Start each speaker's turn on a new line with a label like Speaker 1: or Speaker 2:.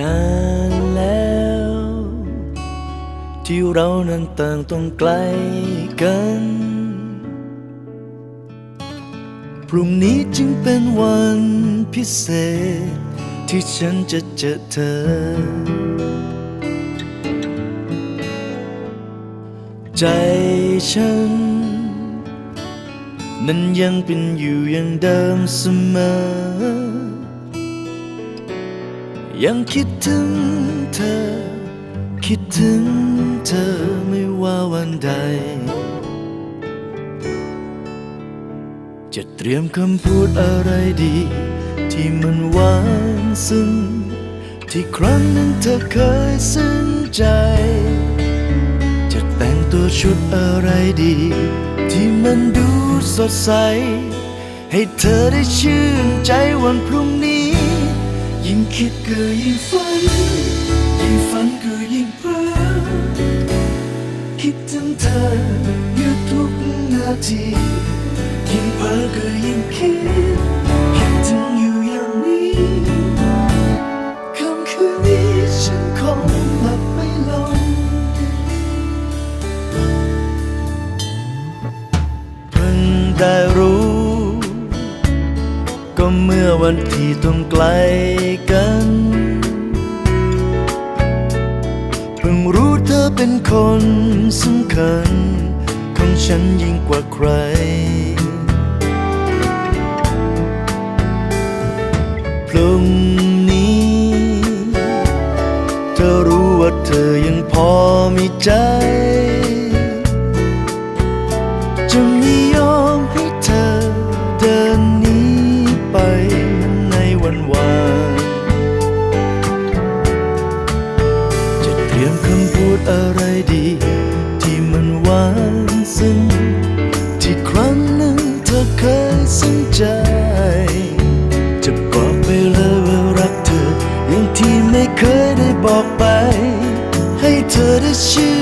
Speaker 1: นานแล้ว ที่เรานั้นต่างต้องไกลกัน พรุ่งนี้จึงเป็นวันพิเศษ ที่ฉันจะเจอเธอ ใจฉัน นั้นยังเป็นอยู่อย่างเดิมเสมอ ยังคิดถึงเธอ คิดถึงเธอไม่ว่าวันใด จะเตรียมคำพูดอะไรดี ที่มันหวานซึ้งที่ครั้งหนึ่งเธอเคยซึ้งใจ จะแต่งตัวชุดอะไรดี ที่มันดูสดใส ให้เธอได้ชื่นใจวันพรุ่งนี้ ยิ่งคิดก็ยิ่งฝัน ยิ่งฝันก็ยิ่งเพ้อคิดถึงเธออยู่ทุกนาทียิ่งเพ้อก็ยิ่งคิด คิดถึงอยู่อย่างนี้คำคืนนี้ฉันคงหลับไม่ลงเพิ่งได้รู้ เมื่อวันที่ต้องไกลกัน เพิ่งรู้เธอเป็นคนสำคัญ ของฉันยิ่งกว่าใคร พรุ่งนี้ เธอรู้ว่าเธอยังพอมีใจ บอกไป ให้เธอได้ชื่อ